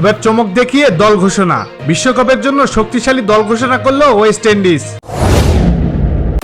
এবার চমক দেখিয়ে দল ঘোষণা। বিশ্বকাপের জন্য শক্তিশালী দল ঘোষণা করল ওয়েস্ট ইন্ডিজ।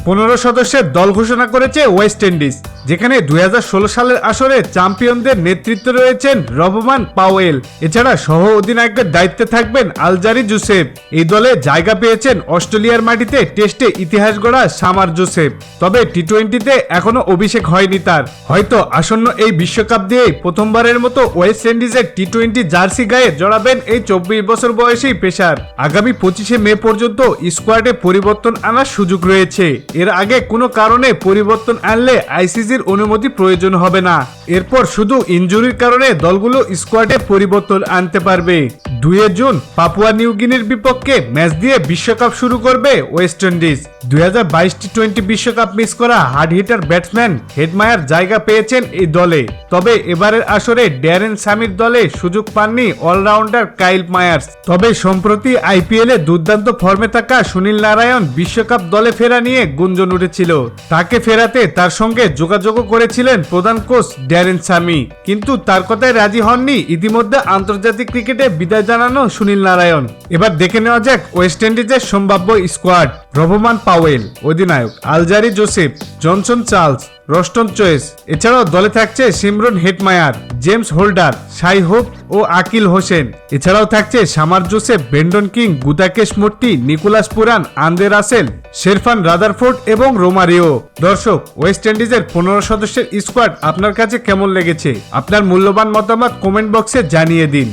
পনেরো সদস্যের দল ঘোষণা করেছে ওয়েস্ট ইন্ডিজ, যেখানে দুই হাজার ষোলো সালের আসরে চ্যাম্পিয়নদের নেতৃত্বে রয়েছেন রবমান পাওয়েল। এছাড়া সহ অধিনায়কের দায়িত্বে থাকবেন আলজারি জোসেফ। এই দলে জায়গা পেয়েছেন অস্ট্রেলিয়ার মাটিতে টেস্টে ইতিহাস গড়া সামার জোসেফ। তবে টি টোয়েন্টিতে এখনও অভিষেক হয়নি তার। হয়তো আসন্ন এই বিশ্বকাপ দিয়েই প্রথমবারের মতো ওয়েস্ট ইন্ডিজের টি টোয়েন্টি জার্সি গায়ে জড়াবেন এই চব্বিশ বছর বয়সী পেশার আগামী পঁচিশে মে পর্যন্ত স্কোয়াডে পরিবর্তন আনার সুযোগ রয়েছে। এর আগে কোনো কারণে পরিবর্তন আনলে আইসিসির অনুমতি প্রয়োজন হবে না। এরপর শুধু ইঞ্জুরির কারণে দলগুলো স্কোয়াডে পরিবর্তন আনতে পারবে। দুয়ে জুন পাপুয়া নিউগিনির বিপক্ষে ম্যাচ দিয়ে বিশ্বকাপ শুরু করবে ওয়েস্ট ইন্ডিজ। দুই হাজার বাইশ টোয়েন্টি বিশ্বকাপ মিস করা হার্ড হিটার ব্যাটসম্যান হেডমায়ার জায়গা পেয়েছেন এই দলে। তবে এবারের আসরে ড্যারেন সামির দলে সুযোগ পাননি অলরাউন্ডার কাইল মায়ার্স। তবে সম্প্রতি আইপিএল এ দুর্দান্ত ফর্মে থাকা সুনীল নারায়ণ বিশ্বকাপ দলে ফেরা নিয়ে গুঞ্জন উঠেছিল। তাকে ফেরাতে তার সঙ্গে যোগাযোগও করেছিলেন প্রধান কোচ ড্যারেন সামি। কিন্তু তার কথায় রাজি হননি ইতিমধ্যে আন্তর্জাতিক ক্রিকেটে বিদায় জানানো সুনীল নারায়ণ। এবার দেখে নেওয়া যাক ওয়েস্ট ইন্ডিজের সম্ভাব্য স্কোয়াড রবমান পাওয়েল, অধিনায়ক Alzarri Joseph, Johnson Charles, Roston Chase. এছাড়াও দলে থাকছে Shimron Hetmyer, James Holder, Shai Hope ও আকিল হোসেন। এছাড়াও থাকছে Shamar Joseph, Brandon King, Gudakesh Motie, Nicholas Pooran Andre Russell, Sherfane Rutherford এবং রোমারিও। দর্শক ওয়েস্ট ইন্ডিজের পনেরো সদস্যের স্কোয়াড আপনার কাছে কেমন লেগেছে? আপনার মূল্যবান মতামত কমেন্ট বক্সে জানিয়ে দিন।